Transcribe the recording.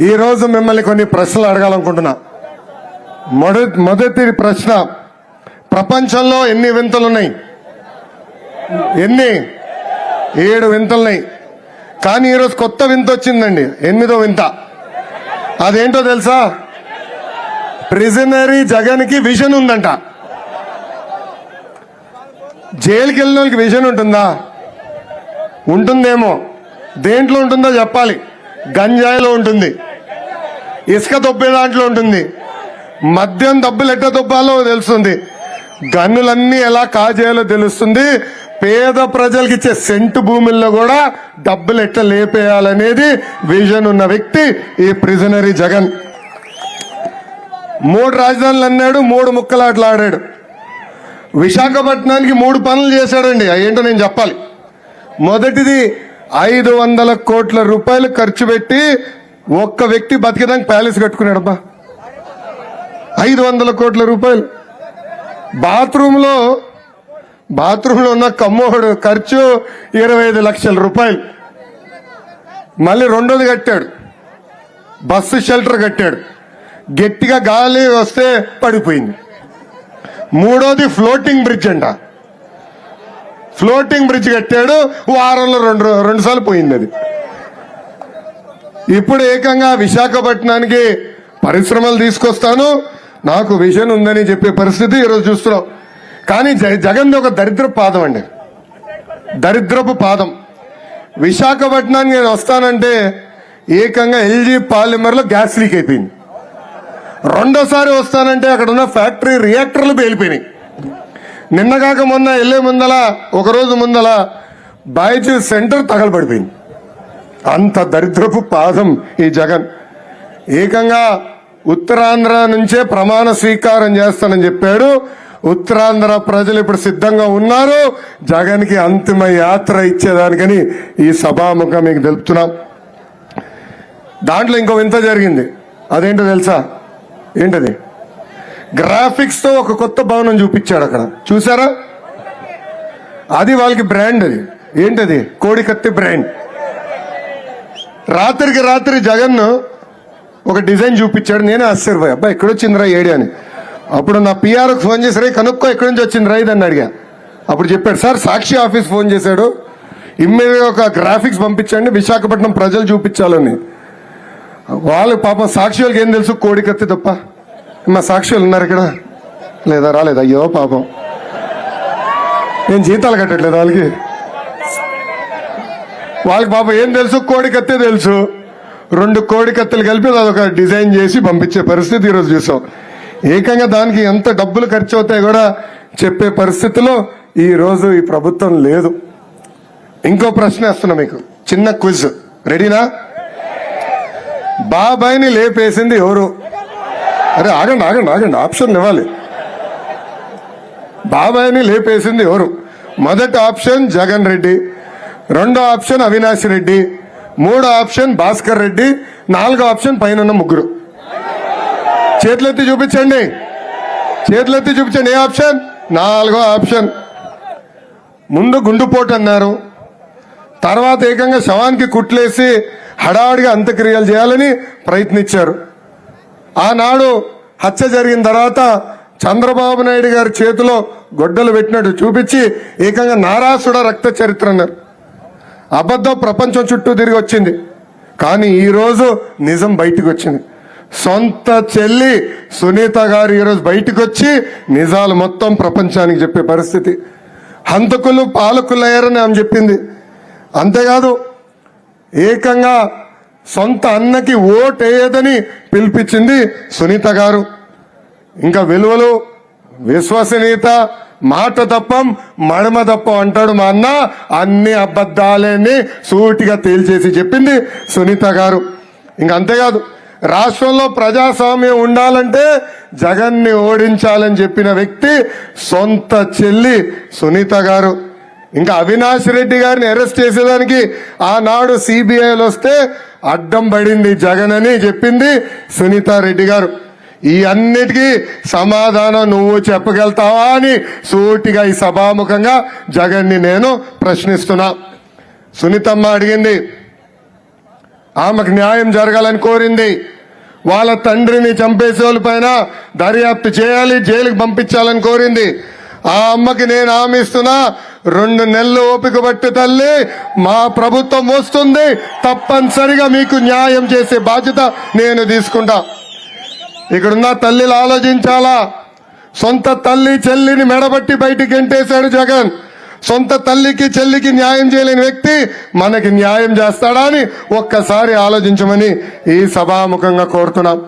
ఈరోజు మిమ్మల్ని కొన్ని ప్రశ్నలు అడగాలనుకుంటున్నా. మొదటి మొదటి ప్రశ్న ప్రపంచంలో ఎన్ని వింతలు ఉన్నాయి ఎన్ని? ఏడు వింతలున్నాయి. కానీ ఈరోజు కొత్త వింత వచ్చిందండి ఎనిమిదో వింత. అదేంటో తెలుసా? ప్రిజనరీ జగన్కి విజన్ ఉందంట. జైలుకి వెళ్ళిన వాళ్ళకి విజన్ ఉంటుందా? ఉంటుందేమో. దేంట్లో ఉంటుందో చెప్పాలి. గంజాయిలో ఉంటుంది. ఇసుక తొప్పే దాంట్లో ఉంటుంది. మద్యం డబ్బులు ఎట్ట దొబ్బాలో తెలుస్తుంది. గన్నులన్నీ ఎలా కాజేయాలో తెలుస్తుంది. పేద ప్రజలకు ఇచ్చే సెంటు భూముల్లో కూడా డబ్బులు ఎట్ట లేపేయాలనేది విజన్ ఉన్న వ్యక్తి ఈ ప్రిజనరీ జగన్. మూడు రాజధానులు అన్నాడు మూడు ముక్కలాటలు ఆడాడు. విశాఖపట్నానికి మూడు పనులు చేశాడండి అవి ఏంటో నేను చెప్పాలి. మొదటిది ఐదు వందల కోట్ల రూపాయలు ఖర్చు పెట్టి ఒక్క వ్యక్తి బతికేదానికి ప్యాలెస్ కట్టుకున్నాడబ్బా. ఐదు వందల కోట్ల రూపాయలు. బాత్రూంలో బాత్రూంలో ఉన్న కమ్మోడు ఖర్చు ఇరవై ఐదు లక్షల రూపాయలు. మళ్ళీ రెండోది కట్టాడు. బస్సు షెల్టర్ కట్టాడు. గట్టిగా గాలి వస్తే పడిపోయింది. మూడోది ఫ్లోటింగ్ బ్రిడ్జ్ అంట. ఫ్లోటింగ్ బ్రిడ్జ్ కట్టాడు వారంలో రెండు రెండుసార్లు పోయింది అది. ఇప్పుడు ఏకంగా విశాఖపట్నానికి పరిశ్రమలు తీసుకొస్తాను. నాకు విజన్ ఉందని చెప్పే పరిస్థితి ఈరోజు చూస్తున్నాం. కానీ జ- జగన్ ఒక దరిద్ర పాదం అండి. దరిద్రపు పాదం. విశాఖపట్నానికి నేను వస్తానంటే ఏకంగా ఎల్జీ పాలిమర్లో గ్యాస్ లీక్ అయిపోయింది. రెండోసారి వస్తానంటే అక్కడ ఉన్న ఫ్యాక్టరీ రియాక్టర్లు పేలిపోయినాయి. నిన్నగాక మొన్న వెళ్ళే ముందల ఒకరోజు ముందల బాయ్చూ సెంటర్ తగలబడిపోయింది. అంత దరిద్రపు పాదం ఈ జగన్. ఏకంగా ఉత్తరాంధ్ర నుంచే ప్రమాణ స్వీకారం చేస్తానని చెప్పాడు. ఉత్తరాంధ్ర ప్రజలు ఇప్పుడు సిద్ధంగా ఉన్నారు. జగన్కి అంతిమ యాత్ర ఇచ్చేదానికని ఈ సభాముఖం మీకు తెలుపుతున్నాం. దాంట్లో ఇంకో వింత జరిగింది. అదేంటో తెలుసా? ఏంటది? గ్రాఫిక్స్తో ఒక కొత్త భవనం చూపించాడు అక్కడ. చూసారా? అది వాళ్ళకి బ్రాండ్ అది. ఏంటది? కోడికత్తి బ్రాండ్. రాత్రికి రాత్రి జగన్ ఒక డిజైన్ చూపించాడు. నేనే ఆశ్చర్యపోయా అబ్బా ఎక్కడొచ్చిందిరా ఏడి అని. అప్పుడు నా పిఆర్కి ఫోన్ చేసి రే కనుక్కో ఎక్కడి నుంచి వచ్చిందిరా? ఇదని అని అడిగా. అప్పుడు చెప్పాడు సార్ సాక్షి ఆఫీస్ ఫోన్ చేశాడు. ఇమ్మీడియట్ ఒక గ్రాఫిక్స్ పంపించండి. విశాఖపట్నం ప్రజలు చూపించాలని. వాళ్ళు పాపం సాక్షి వాళ్ళకి ఏం తెలుసు? కోడికత్తి తప్ప. మా సాక్షి ఉన్నారు ఇక్కడ? లేదా రాలేదు? అయ్యో పాపం. నేను జీతాలు కట్టట్లేదు వాళ్ళకి? వాళ్ళకి పాప ఏం తెలుసు? కోడికత్తే తెలుసు. రెండు కోడికత్తలు కలిపి అదొక డిజైన్ చేసి పంపించే పరిస్థితి ఈరోజు చూసాం. ఏకంగా దానికి ఎంత డబ్బులు ఖర్చు అవుతాయి కూడా చెప్పే పరిస్థితిలో ఈరోజు ఈ ప్రభుత్వం లేదు. ఇంకో ప్రశ్న వేస్తున్నా మీకు. చిన్న క్విజ్. రెడీనా బాబాయ్ని లేపేసింది ఎవరు? అరే ఆగండి ఆగండి ఆగండి. ఆప్షన్ ఇవ్వాలి. బాబాయ్ని లేపేసింది ఎవరు? మొదటి ఆప్షన్ జగన్ రెడ్డి. రెండో ఆప్షన్ అవినాష్ రెడ్డి మూడో ఆప్షన్ భాస్కర్ రెడ్డి నాలుగో ఆప్షన్ పైన ముగ్గురు. చేతులెత్తి చూపించండి. చేతులెత్తి చూపించండి. ఏ ఆప్షన్? నాలుగో ఆప్షన్. ముందు గుండుపోటు అన్నారు. తర్వాత ఏకంగా శవానికి కుట్లేసి హడావిడిగా అంత్యక్రియలు చేయాలని ప్రయత్నించారు. ఆనాడు హత్య జరిగిన తర్వాత చంద్రబాబు నాయుడు గారి చేతిలో గొడ్డలు పెట్టినట్టు చూపించి ఏకంగా నారాసుడ రక్త చరిత్ర అన్నారు. అబద్ధం ప్రపంచం చుట్టూ తిరిగి వచ్చింది. కానీ ఈరోజు నిజం బయటకు వచ్చింది. సొంత చెల్లి సునీత గారు ఈరోజు బయటకు వచ్చి నిజాలు మొత్తం ప్రపంచానికి చెప్పే పరిస్థితి. హంతకులు పాలకులు అయ్యారని ఆమె చెప్పింది. అంతేకాదు ఏకంగా సొంత అన్నకి ఓటేయదని పిలిపించింది సునీత గారు. ఇంకా విలువలు విశ్వసనీయత మాట తప్పం మడమ తప్పం అంటాడు మా అన్న. అన్ని అబద్ధాలని సూటిగా తేల్చేసి చెప్పింది సునీత గారు. ఇంక అంతేకాదు రాష్ట్రంలో ప్రజాస్వామ్యం ఉండాలంటే జగన్ని ఓడించాలని చెప్పిన వ్యక్తి సొంత చెల్లి సునీత గారు. ఇంకా అవినాష్ రెడ్డి గారిని అరెస్ట్ చేసేదానికి ఆనాడు సిబిఐలు వస్తే అడ్డం పడింది జగన్ అని చెప్పింది సునీత రెడ్డి గారు. ఈ అన్నిటికీ సమాధానం నువ్వు చెప్పగలుగుతావా అని సూటిగా ఈ సభాముఖంగా జగన్ని నేను ప్రశ్నిస్తున్నా. సునీతమ్మ అడిగింది ఆమెకు న్యాయం జరగాలని కోరింది. వాళ్ళ తండ్రిని చంపేసేవాళ్ళ పైన దర్యాప్తు చేయాలి జైలుకి పంపించాలని కోరింది. ఆ అమ్మకి నేను హామీ రెండు నెలలు ఓపిక పట్టు తల్లి మా ప్రభుత్వం వస్తుంది తప్పనిసరిగా మీకు న్యాయం చేసే బాధ్యత నేను తీసుకుంటా. ఇక్కడున్న తల్లిలు ఆలోచించాలా? సొంత తల్లి చెల్లిని మెడబట్టి బయటికి గెంటేశాడు జగన్. సొంత తల్లికి చెల్లికి న్యాయం చేయలేని వ్యక్తి మనకి న్యాయం చేస్తాడా అని ఒక్కసారి ఆలోచించమని ఈ సభాముఖంగా కోరుతున్నాం.